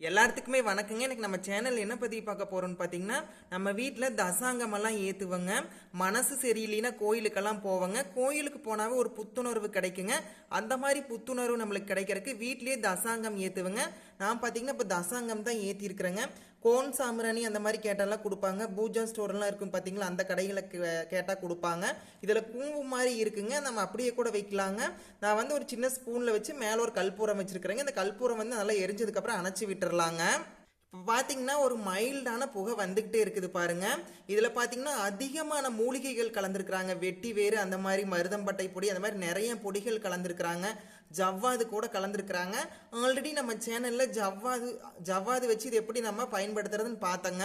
எல்லாத்துக்குமே வணக்கங்க. எனக்கு நம்ம சேனல் என்ன பற்றி பார்க்க போகிறோம்னு பார்த்தீங்கன்னா நம்ம வீட்டில் தசாங்கமெல்லாம் ஏற்றுவங்க மனசு சரியில்லைன்னா கோயிலுக்கெல்லாம் போவாங்க. கோயிலுக்கு போனாவே ஒரு புத்துணர்வு கிடைக்குங்க. அந்த மாதிரி புத்துணர்வு நம்மளுக்கு கிடைக்கிறதுக்கு வீட்லேயே தசாங்கம் ஏற்றுவங்க நான் பார்த்தீங்கன்னா இப்போ தசாங்கம் தான் ஏற்றிருக்கிறேங்க கோன் சாம்பிராணி அந்த மாதிரி கேட்டாலாம் கொடுப்பாங்க. பூஜா ஸ்டோர்லாம் இருக்கும் பார்த்தீங்களா அந்த கடைகளை கேட்டால் கொடுப்பாங்க. இதில் பூவு மாதிரி இருக்குங்க. நம்ம அப்படியே கூட வைக்கலாங்க. நான் வந்து ஒரு சின்ன ஸ்பூனில் வச்சு மேலே ஒரு கல்பூரம் வச்சுருக்கிறேங்க. இந்த கல்பூரம் வந்து நல்லா எரிஞ்சதுக்கப்புறம் அணைச்சி விட்டுறலாங்க. இப்போ பார்த்தீங்கன்னா ஒரு மைல்டான புகை வந்துக்கிட்டே இருக்குது பாருங்க. இதில் பார்த்தீங்கன்னா அதிகமான மூலிகைகள் கலந்துருக்குறாங்க. வெட்டி வேறு அந்த மாதிரி மருதம்பட்டை பொடி அந்த மாதிரி நிறைய பொடிகள் கலந்துருக்குறாங்க. ஜவ்வாது கூட கலந்துருக்குறாங்க. ஆல்ரெடி நம்ம சேனலில் ஜவ்வாது ஜவ்வாது வச்சு இது எப்படி நம்ம பயன்படுத்துறதுன்னு பார்த்தோங்க.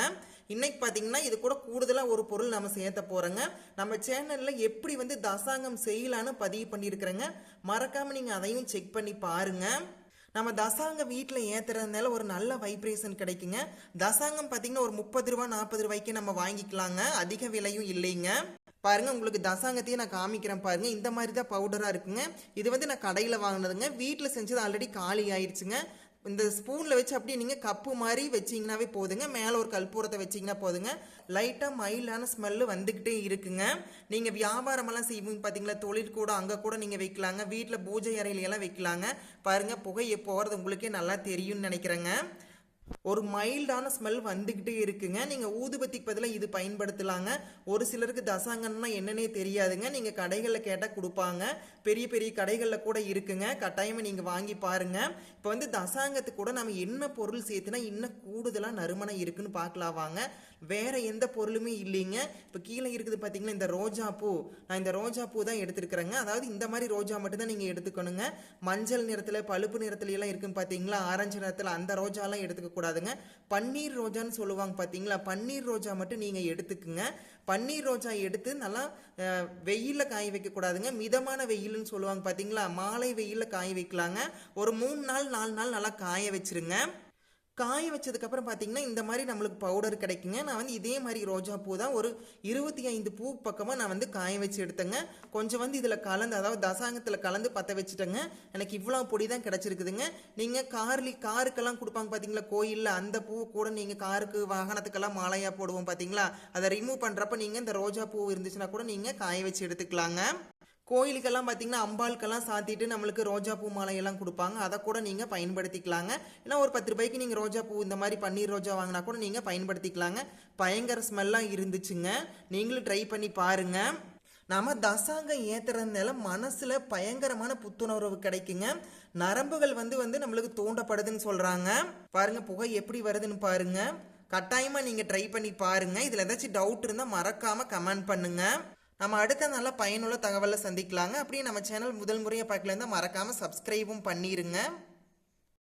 இன்னைக்கு பார்த்தீங்கன்னா இது கூட கூடுதலாக ஒரு பொருள் நம்ம சேர்த்த போகிறோங்க நம்ம சேனலில் எப்படி வந்து தசாங்கம் செய்யலான்னு பதிவு பண்ணியிருக்கிறேங்க. மறக்காமல் நீங்கள் அதையும் செக் பண்ணி பாருங்கள் நம்ம தசாங்கம் வீட்டில் ஏற்றுறதுனால ஒரு நல்ல வைப்ரேஷன் கிடைக்குங்க. தசாங்கம் பார்த்தீங்கன்னா ஒரு முப்பது ரூபா நாற்பது ரூபாய்க்கு நம்ம வாங்கிக்கலாங்க. அதிக விலையும் இல்லைங்க. பாருங்க உங்களுக்கு தசாங்கத்தையே நான் காமிக்கிறேன் பாருங்க. இந்த மாதிரி தான் பவுடராக இருக்குங்க. இது வந்து நான் கடையில் வாங்கினதுங்க. வீட்டில் செஞ்சது ஆல்ரெடி காலி ஆயிடுச்சுங்க. இந்த ஸ்பூனில் வச்சு அப்படியே நீங்கள் கப்பு மாதிரி வச்சிங்கனாவே போதுங்க. மேலே ஒரு கற்பூரத்தை வச்சிங்கன்னா போதுங்க. லைட்டாக மைல்டான ஸ்மெல்லு வந்துக்கிட்டே இருக்குங்க. நீங்கள் வியாபாரமெல்லாம் செய்வீங்க பார்த்தீங்களா தொழில் கூட அங்கே கூட நீங்கள் வைக்கலாங்க. வீட்டில் பூஜை அறையிலையெல்லாம் வைக்கலாங்க. பாருங்கள் புகையை போகிறது உங்களுக்கே நல்லா தெரியும்னு நினைக்கிறேங்க. ஒரு மைல்டான ஸ்மெல் வந்துக்கிட்டே இருக்குங்க. நீங்கள் ஊதுபத்திக்கு பதிலாக இது பயன்படுத்தலாங்க. ஒரு சிலருக்கு தசாங்கன்னா என்னன்னே தெரியாதுங்க. நீங்கள் கடைகளில் கேட்டால் கொடுப்பாங்க. பெரிய பெரிய கடைகளில் கூட இருக்குங்க. கட்டாயமாக நீங்கள் வாங்கி பாருங்க. இப்போ வந்து தசாங்கத்துக்கு கூட நம்ம என்ன பொருள் சேர்த்துனா இன்னும் கூடுதலாக நறுமணம் இருக்குன்னு பார்க்கலாம் வாங்க. வேறு எந்த பொருளுமே இல்லைங்க. இப்போ கீழே இருக்குது பார்த்தீங்கன்னா இந்த ரோஜா பூ. நான் இந்த ரோஜா பூ தான் எடுத்துருக்குறேங்க. அதாவது இந்த மாதிரி ரோஜா மட்டும்தான் நீங்கள் எடுத்துக்கணுங்க. மஞ்சள் நிறத்தில் பழுப்பு நிறத்துல எல்லாம் இருக்குன்னு பார்த்தீங்களா ஆரஞ்சு நிறத்தில் அந்த ரோஜாலாம் எடுத்துக்க கூடாதுங்க. பன்னீர் ரோஜான்னு சொல்லுவாங்க பார்த்தீங்களா பன்னீர் ரோஜா மட்டும் நீங்கள் எடுத்துக்குங்க. பன்னீர் ரோஜா எடுத்து நல்லா வெயிலில் காய வைக்கக்கூடாதுங்க மிதமான வெயில்னு சொல்லுவாங்க பார்த்தீங்களா மாலை வெயிலில் காய வைக்கலாங்க. ஒரு மூணு நாள் நாலு நாள் நல்லா காய வச்சிருங்க. காய வச்சதுக்கப்புறம் பார்த்தீங்கன்னா இந்த மாதிரி நம்மளுக்கு பவுடர் கிடைக்குங்க. நான் வந்து இதே மாதிரி ரோஜா பூ தான் ஒரு இருபத்தி ஐந்து பூ பக்கமாக நான் வந்து காய வச்சு எடுத்தேங்க. கொஞ்சம் வந்து இதில் கலந்து அதாவது தசாங்கத்தில் கலந்து பற்ற வச்சுட்டேங்க. எனக்கு இவ்வளோ பொடி தான் கிடச்சிருக்குதுங்க. நீங்கள் கார்லி காருக்கெல்லாம் கொடுப்பாங்க பார்த்தீங்களா கோயிலில் அந்த பூ கூட நீங்கள் காருக்கு வாகனத்துக்கெல்லாம் மாலையாக போடுவோம் பார்த்தீங்களா அதை ரிமூவ் பண்ணுறப்ப நீங்கள் இந்த ரோஜா பூ இருந்துச்சுன்னா கூட நீங்கள் காய வச்சு எடுத்துக்கலாங்க. கோயிலுக்கெல்லாம் பார்த்தீங்கன்னா அம்பாளுக்கெல்லாம் சாத்திட்டு நம்மளுக்கு ரோஜா பூ மாலையெல்லாம் கொடுப்பாங்க. அதை கூட நீங்கள் பயன்படுத்திக்கலாங்க. ஏன்னா ஒரு பத்து ரூபாய்க்கு நீங்கள் ரோஜா பூ இந்த மாதிரி பன்னீர் ரோஜா வாங்கினா கூட நீங்கள் பயன்படுத்திக்கலாங்க. பயங்கர ஸ்மெல்லாம் இருந்துச்சுங்க. நீங்களும் ட்ரை பண்ணி பாருங்கள் நம்ம தசாங்கம் ஏற்றுறதுனால மனசில் பயங்கரமான புத்துணர்வு கிடைக்குங்க. நரம்புகள் வந்து வந்து நம்மளுக்கு தூண்டப்படுதுன்னு சொல்கிறாங்க பாருங்கள் புகை எப்படி வருதுன்னு பாருங்க. கட்டாயமாக நீங்கள் ட்ரை பண்ணி பாருங்கள் இதில் ஏதாச்சும் டவுட் இருந்தால் மறக்காமல் கமெண்ட் பண்ணுங்கள் நம்ம அடுத்த நல்ல பயனுள்ள தகவலை சந்திக்கலாங்க. அப்படியே நம்ம சேனல் முதல் முறையாக பார்க்கல மறக்காமல் சப்ஸ்கிரைபும் பண்ணிடுங்க